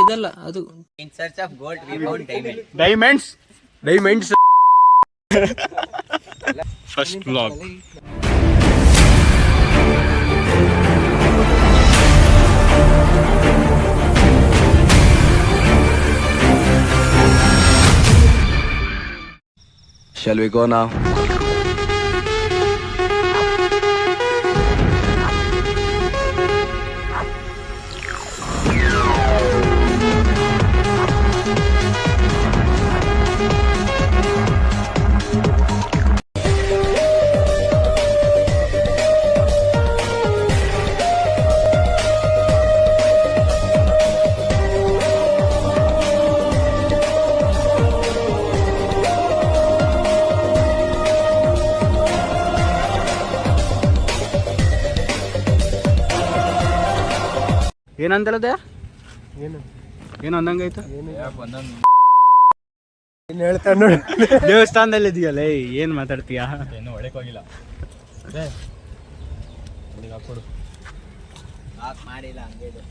ಇದಲ್ಲ ಅದು. In search of gold we found diamond diamonds diamonds first blog Shall we go now? ಏನಂತಲ್ಲದೆ ಏನು? ಏನು ಅಂದಂಗಾಯ್ತು ಏನು? ಹೇಳ್ತಾನೆ ನೋಡಿ. ದೇವಸ್ಥಾನದಲ್ಲಿ ಇದೆಯಲ್ಲ ಏನ್ ಮಾತಾಡ್ತೀಯಾ? ಏನು ಒಳಗೆ ಹೋಗಿಲ್ಲ. ಅದೇ. ಅಲ್ಲಿಗೆ ಲಾಕ್ ಮಾಡಿಲ್ಲ ಹಂಗೆ ಇದು.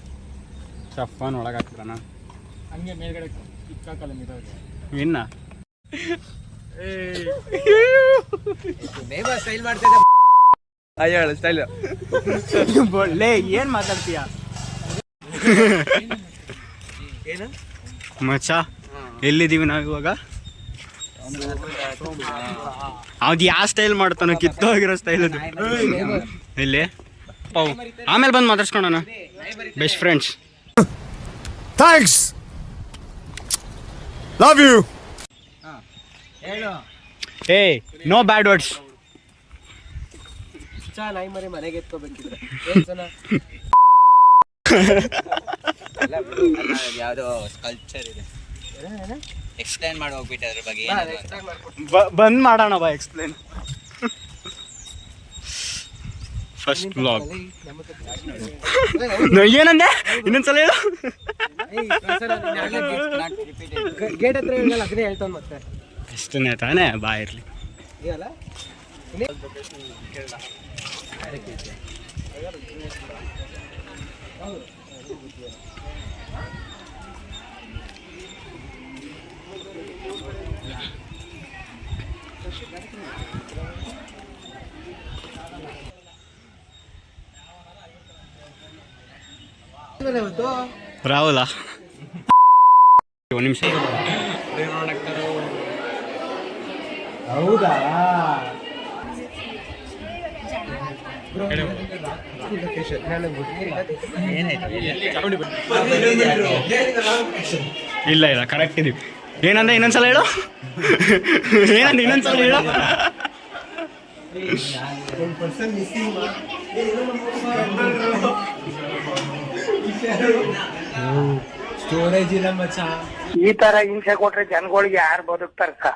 ಚಫನ್ ಒಳಗೆ ಹಾಕ್ಬಿಡಣ. ಹಂಗೆ ಮೇಲ್ಗಡೆ ಇಕ್ಕಾಕಲ್ಲ ಇನ್ನ ಸ್ಟೈಲ್ ಮಾಡ್ತಿದ್ದೆ. ಅಯ್ಯ ಸ್ಟೈಲ್ ಲೇ ಏನ್ ಮಾತಾಡ್ತೀಯಾ? ಮಚ್ಚ ಎಲ್ಲಿದ್ದೀವಿ ನಾವು ಇವಾಗ? ಅದು ಯಾವ ಸ್ಟೈಲ್ ಮಾಡ್ತಾನೋ ಕಿತ್ತೋಗಿರೋ ಸ್ಟೈಲ್ ಅದು. ಇಲ್ಲಿ. ಪೌ ಆಮೇಲೆ ಬಂದು ಮಾತಾಡ್ಸ್ಕೊಳೋಣ best friends thanks love you ಏ ನೋ ಬ್ಯಾಡ್ ವರ್ಡ್ಸ್ ಚಾ ನಾಯಿ ಮರಿ ಮನೆಗೆ ಎತ್ಕೋಬೇಕಿದ್ರೆ. ಯಾವ್ದೋ ಕಲ್ಚರ್ ಇದೆ ಎಕ್ಸ್ಪ್ಲೈನ್ ಮಾಡಿ ಹೋಗ್ಬಿಟ್ಟೆ ಅದ್ರ ಬಗ್ಗೆ. ಬಂದ್ ಮಾಡೋಣ ಬಾ ಎಕ್ಸ್ಪ್ಲೇನ್ ಫಸ್ಟ್ ಬ್ಲಾಗ್ ಏನಂದೆ? ಇನ್ನೊಂದ್ಸಲ ಹೇಳು. ಗೇಟ್ ಹತ್ರ ಹೇಳಲ್ಲ ಅದನ್ನೇ ಹೇಳ್ತಾನೆ ಮತ್ತೆ. ತಾನೇ ಬಾ ಇರ್ಲಿ. ರಾಹುಲ. ಒಂದು ನಿಮಿಷ. ಹೌದಾ? ಇಲ್ಲ ಇಲ್ಲ ಕರೆಕ್ಟ್ ಇದೀವಿ. ಏನಂದ ಇನ್ನೊಂದ್ಸಲ ಹೇಳು? ಏನಂದ ಇನ್ನೊಂದ್ಸಲ ಹೇಳು? ಸ್ಟೋರೇಜ್ ಇಲ್ಲ ಮಚ್ಚ ಈ ತರ ಹಿಂಸೆ ಕೊಟ್ರೆ ಜನಗಳಿಗೆ ಯಾರು ಬದುಕ್ತಾರಕ್ಕ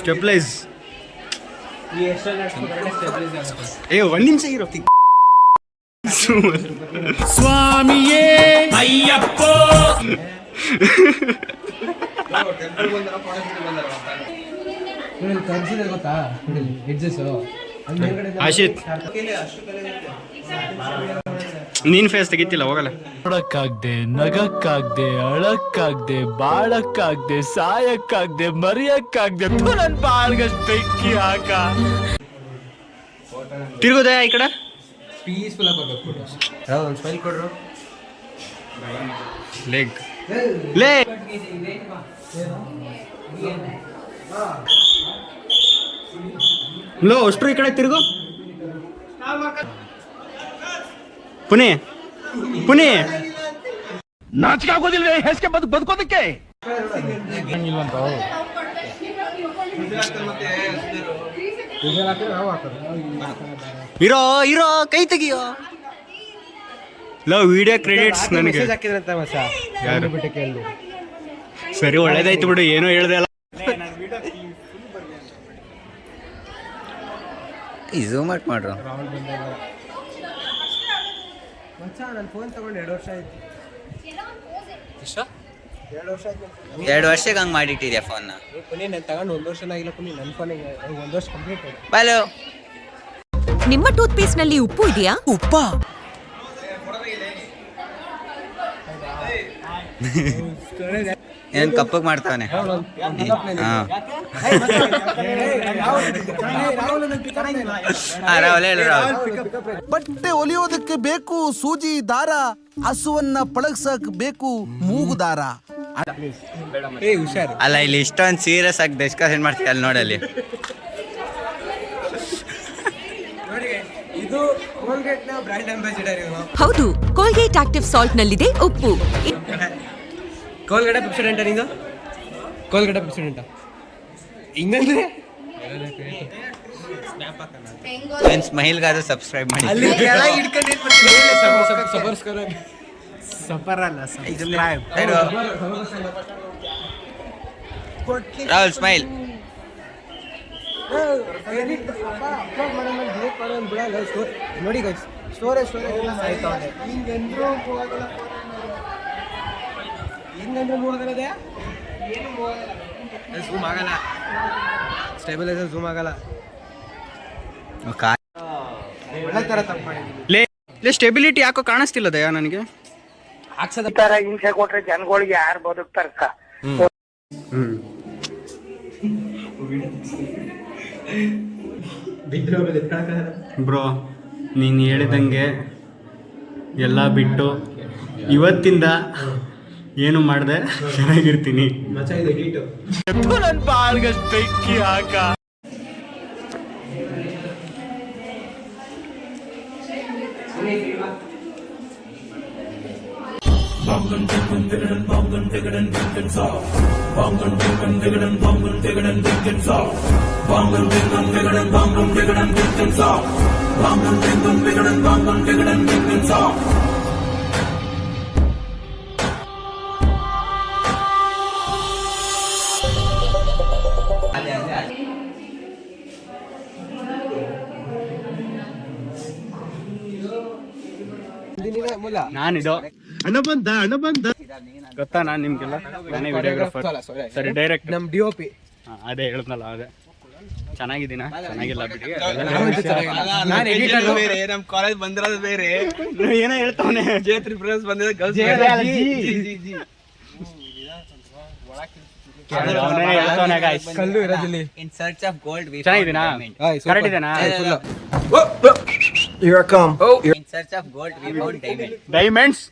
ಸ್ಟೆಪ್ಲೈಸ್ ಏ ಒಂದ್ ನಿಮಿಷ ಇರೋ ಸ್ವಾಮಿಯೇ. ಅಯ್ಯಪ್ಪ. ಗೊತ್ತಾ? ಎಡ್ಜಸ್ ಆಶಿತ್. ನೀನ್ ಫೇಸ್ ತೆಗಿತಿಲ್ಲ ಹೋಗಲ್ಲ. ನೋಡಕ್ಕಾಗ್ದೆ ನಗಕ್ಕಾಗ್ದೆ ಅಳಕ್ಕಾಗ್ದೆ ಬಾಳಕ್ಕಾಗ್ದೆ ಸಾಯಕ್ಕಾಗ್ದೆ ಮರಿಯಕ್ಕಾಗ್ದೆ ನನ್ ಬಾಳ್ಗಷ್ಟ್ ಬೆಂಕಿ ಹಾಕ. ತಿರುಗೋದಯ ಈ ಕಡೆ? ಪೀಸ್ಫುಲ್ ಆಗಿ ಒಂದು ಸ್ಮೈಲ್ ಕೊಡ್ರು? ಲೆಗ್ ಲೇ ಲೋ ಅಷ್ಟು ಈ ಕಡೆ ತಿರುಗು. ಪುನಿ ಪುನಿ. ನಾಚಿಕಾಗೋದಿಲ್ವೇ? ಹೆಸ್ಕೆ ಬದ್ ಬದುಕೋದಕ್ಕೆ? ಇರೋ ಇರೋ ಕೈ ತೆಗಿಯೋ. ಲವ್ ವಿಡಿಯೋ ಕ್ರೆಡಿಟ್ಸ್ ನನಗೆ. ಸರಿ ಒಳ್ಳೇದಾಯ್ತು ಬಿಡು ಏನೋ ಹೇಳ್ದೆ ಅಲ್ಲ ಝೂಮ್ ಔಟ್ ಮಾಡ್ರ. ಮಚ್ಚ ನನ್ನ ಫೋನ್ ತಗೊಂಡು ಎರಡು ವರ್ಷ ಆಯ್ತು. ಎರಡು ವರ್ಷಕ್ಕೆ ಹಂಗೆ ಮಾಡಿಟ್ಟಿದ್ಯಾ ಫೋನ್ನ ಪುನಿ ನಾನು ತಗೊಂಡು ಒಂದು ವರ್ಷ ಆಗಿಲ್ಲ ಪುನಿ ನನ್ನ ಫೋನಿಗೆ ಒಂದು ವರ್ಷ ಕಂಪ್ಲೀಟ್ ಆಯ್ತು. ಬಾಲು. ನಿಮ್ಮ ಟೂತ್ ಪೇಸ್ಟ್ನಲ್ಲಿ ಉಪ್ಪು? ಇದೆಯಾ ಉಪ್ಪ ಏನ್ ಕಪ್ಪಗ್ ಮಾಡ್ತಾನೆ? ಹಾ. ಹಾ, ರಾಹುಲ್ ಹೇಳು ರಾಹುಲ್. ಬಟ್ಟೆ ಹೊಲಿಯೋದಕ್ಕೆ ಬೇಕು ಸೂಜಿ ದಾರ ಹಸುವನ್ನ ಪಳಗ್ಸಕ್ ಬೇಕು ಮೂಗು ದಾರ. ಅಲ್ಲ ಇಲ್ಲಿ ಇಷ್ಟೊಂದು ಸೀರಿಯಸ್ ಆಗಿ ಡಿಸ್ಕಷನ್ ಮಾಡ್ತೀವಿ ಅಲ್ಲಿ ನೋಡಲ್ಲಿ. ಹೌದು ಕೋಲ್ಗೇಟ್ ಆಕ್ಟಿವ್ ಸಾಲ್ಟ್ ನಲ್ಲಿದೆ ಉಪ್ಪು. ಕೋಲ್ಗಡೆ ಪೆಪ್ಸಿಡೆಂಟ ನಿಂದು ಕೋಲ್ಗಡೆ ಪೆಪ್ಸಿಡೆಂಟ ಹಿಂಗಂದ್ರೆ ಏನ್ ಸ್ಮೈಲ್ಗಾದ್ರೂ ಸಬ್ಸ್ಕ್ರೈಬ್ ಮಾಡಿ ಹೇಳು. ರಾಹುಲ್ ಸ್ಮೈಲ್ ನೋಡಿ ಗೈಸ್ ಸ್ಟೋರೇಜ್ ಸ್ಟೋರೇಜ್ ಹಿಂಗಂದ್ರೆ ಮೂಡೋದಲ್ಲದೆ ಝೂಮ್ ಆಗಲ್ಲ. ಸ್ಟೇಬಿಲೈಸರ್ ಝೂಮ್ ಆಗಲ್ಲ. ಒಳ್ಳೆ ಥರ ತಪ್ಪು ಮಾಡಿದ್ದೀನಿ ಲೇ ಲೇ ಸ್ಟೆಬಿಲಿಟಿ ಯಾಕೋ ಕಾಣಿಸ್ತಿಲ್ಲ ದಯಾ ನನಗೆ? ಹಾಕ್ಸದ ತರ ಹಿಂಸೆ ಕೊಟ್ರೆ ಜನಗಳಿಗೆ ಯಾರು ಹ್ಮ್. ಬ್ರೋ ನೀನು ಹೇಳಿದಂಗೆ ಎಲ್ಲ ಬಿಟ್ಟು ಇವತ್ತಿಂದ ಏನು ಮಾಡಿದೆ ಚೆನ್ನಾಗಿರ್ತೀನಿ ಮಚ್ಚ ಇದು ಎಡಿಟು ನನ್ ಬಾಳ್ಗಷ್ಟ್ ಬೆಂಕಿ ಹಾಕ ಗೊತ್ತಾ ನಾನು ನಿಮ್ಗೆಲ್ಲ? ನಾನೇ ವಿಡಿಯೋಗ್ರಾಫರ್ ಸರಿ ಡೈರೆಕ್ಟ್ ನಮ್ ಡಿ ಒ ಪಿ ಅದೇ ಹೇಳಿದ್ನಲ್ಲ ಅದೇ. ಚೆನ್ನಾಗಿದ್ದೀನ? ಚೆನ್ನಾಗಿಲ್ಲ ಬಿಡಿ. ನಾನು ಎಡಿಟರ್ ಬೇರೆ ನಮ್ ಕಾಲೇಜ್ ಬಂದಿರೋದು ಬೇರೆ. ಏನೋ ಹೇಳ್ತಾವನೆ. ಜೇತ್ರಿ ಫ್ರೆಂಡ್ಸ್ ಬಂದಿರೋ ಗರ್ಲ್ಸ್ ಅವನೇ ಹೇಳ್ತಾವನೆ ಗಾಯ್ಸ್ ಕಲ್ಲು ಇರೋದಿಲ್ಲಿ ಇನ್ ಸರ್ಚ್ ಆಫ್ ಗೋಲ್ಡ್ ಚೆನ್ನಾಗಿದ್ದೀನಾ? ಕರೆಕ್ಟ್ ಇದೆನಾ? In search of gold we found diamond diamonds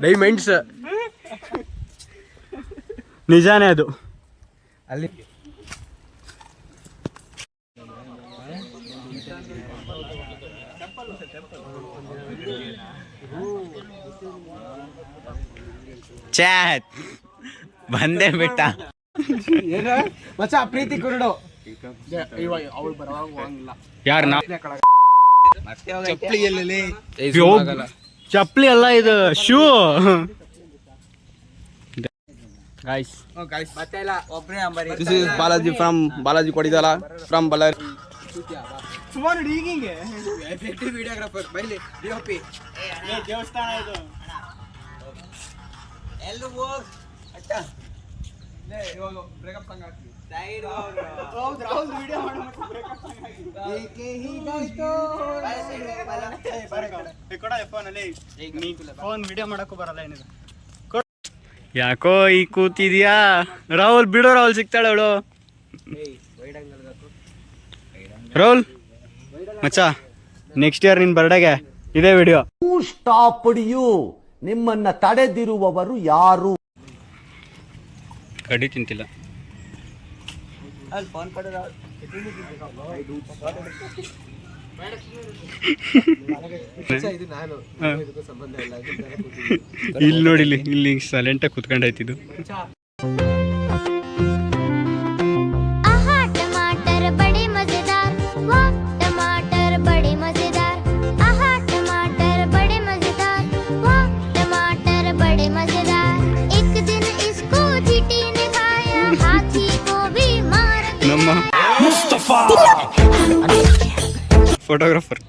diamonds ನಿಜಾನೇ ಅದು. ಅಲ್ಲಿ. ಚಾತ್. ಬಂದೇ ಬಿಟ್ಟ. ಏನ? ಮಚ್ಚ ಪ್ರೀತಿ ಕುರುಡು. ಯಾರು ನಾ ಮತ್ತೆ ಎಲ್ಲಲ್ಲಿ? ಚಪ್ಪಲಿ ಅಲ್ಲ ಇದು ಶೂ. ಗಾಯ್ಸ್ ಮತ್ತೆ ಇಲ್ಲ ಒಬ್ರೇ ಅಂಬರಿ. This is Balaji from Balaji ಕೊಡಿದಲ್ಲ from Ballari videographer ಬೈಲಿ ಡಿ ದೇವಸ್ಥಾನ ಇದು. ಎಲ್ಲೂ ಹೋಗ್ ಅಟ್ಟ. ಸೈಡ್ ಫೋನ್ ವಿಡಿಯೋ ಮಾಡಕ್ಕೂ ಬರಲ್ಲ ಏನಿದೆ. ಯಾಕೋ ಈ ಕೂತಿದ್ಯಾ? ರಾಹುಲ್ ಬಿಡು ರಾಹುಲ್ ಸಿಗ್ತಾಳೆ ಅವಳು. ರಾಹುಲ್ ಮಚ್ಚ ನೆಕ್ಸ್ಟ್ ಇಯರ್ ನಿನ್ ಬರ್ಡೇಗೆ ಇದೇ ವಿಡಿಯೋ ಸ್ಟಾಪ್ ಯು ನಿಮ್ಮನ್ನ ತಡೆದಿರುವವರು ಯಾರು? ಕಡಿ ತಿಂತಿಲ್ಲ. ಅಲ್ಲಿ ಫೋನ್ ಇಲ್ಲ ಇಲ್ಲಿ ನೋಡಿ ಇಲ್ಲಿ ಇಲ್ಲಿ ಸೈಲೆಂಟಾಗಿ ಕುತ್ಕೊಂಡೈತಿದ್ದು ಫೋಟೋಗ್ರಾಫರ್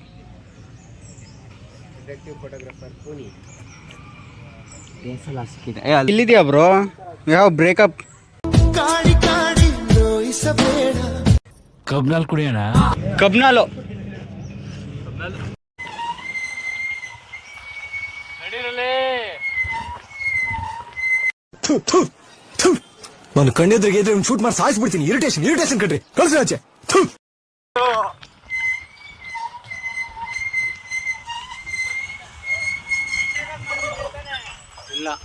ಇಲ್ಲಿದೆಯಾ ಬ್ರೋ ಯಾವ ಬ್ರೇಕಪ್ ಕಬ್ನಾಲ್ ಕುಡಿಯೋಣ? ಕಬ್ನಾಲು. ನಾನು ಕಣ್ಣೆದ್ರಿಗೆ ಶೂಟ್ ಮಾಡಿ ಸಾಯಿಸ್ಬಿಡ್ತೀನಿ ಇರಿಟೇಷನ್ ಇರಿಟೇಷನ್ ಕಟ್ರಿ ಕಳ್ಸಿ ಆಚೆ. ಇಲ್ಲ.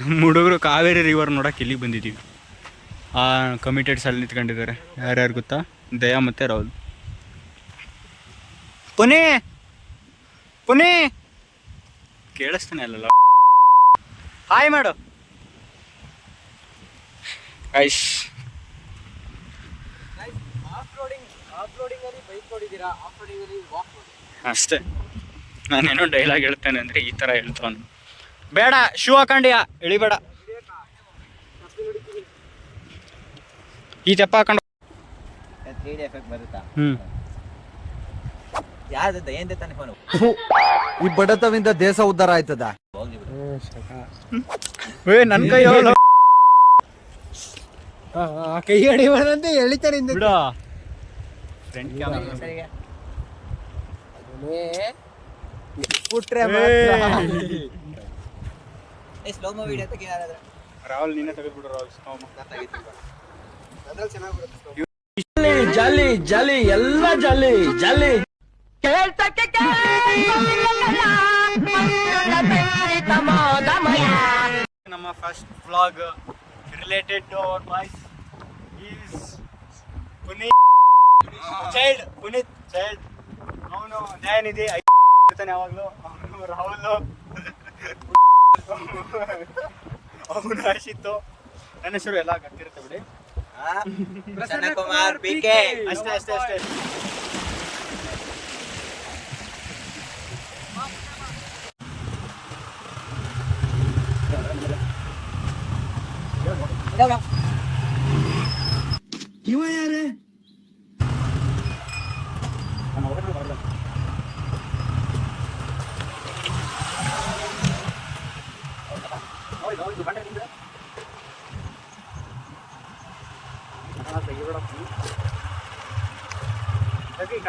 ನಮ್ಮ ಹುಡುಗರು ಕಾವೇರಿ ರಿವರ್ ನೋಡಕ್ಕೆ ಇಲ್ಲಿಗೆ ಬಂದಿದ್ದೀವಿ ಆ ಕಮಿಟೆಡ್ಸ್ ಅಲ್ಲಿ ನಿಂತ್ಕೊಂಡಿದ್ದಾರೆ. ಯಾರ್ಯಾರು ಗೊತ್ತಾ? ದಯಾ ಮತ್ತೆ ರಾಹುಲ್. ಪುನೆ! ಪುನೆ! ಕೇಳಿಸ್ತಾನೆ ಅಲ್ಲಲ್ಲ ಹಾಯ್ ಮಾಡು. ಅಷ್ಟೇ. ನಾನೇನೋ ಡೈಲಾಗ್ ಹೇಳ್ತೇನೆ ಅಂದ್ರೆ ಈ ತರ ಹೇಳ್ತಾವನು. ಬೇಡ ಶೂ ಹಾಕೊಂಡಿಯಾ? ಇಳಿಬೇಡ. ಈ ತೆಪ್ಪ ಹಾಕೊಂಡು. ತ್ರೀ ಡಿ ಎಫೆಕ್ಟ್ ಬರುತ್ತಾ? ಹ್ಮ್. ಯಾವ್ದು ಏನ್ ತಾನೆ ಫೋನ್ ಈ ಬಡತವಿಂದ ದೇಶ ಉದ್ಧಾರ ಆಯ್ತದ? ಏ ನನ್ನ ಕೈ ಹೇಳಿ ಕೈ ಹಿಡಿಬಾರ್ದಂತೆ ಎಳಿತಾರೆ ಬಿಡ. ಫ್ರಂಟ್ ಕ್ಯಾಮ್ರಾ ಬಿಟ್ರೆ ವಿಡಿಯೋ ರಾಹುಲ್ ನೀನೇ ತೆಗೆದ್ಬಿಡು ರಾಹುಲ್ ಜಾಲಿ ಜಾಲಿ ಎಲ್ಲ ಜಾಲಿ ಜಾಲಿ. ನಮ್ಮ first vlog related to our boys is Puneeth child Puneeth child ಅವನು ನ್ಯಾಯನಿಧಿ ಇರ್ತಾನೆ ಯಾವಾಗಲೂ. ಅವನು ರಾಹುಲ್. ಅವನು ಹರ್ಷಿತ್ತು ನನ್ನ ಹೆಸರು ಎಲ್ಲ ಗೊತ್ತಿರುತ್ತೆ ಬಿಡಿ. ಪ್ರಸನ್ನ ಕುಮಾರ್ ಪಿ ಕೆ ಅಷ್ಟೇ ಅಷ್ಟೇ ಅಷ್ಟೇ. ಇವ ಬರುತ್ತೆ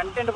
కంటెంట్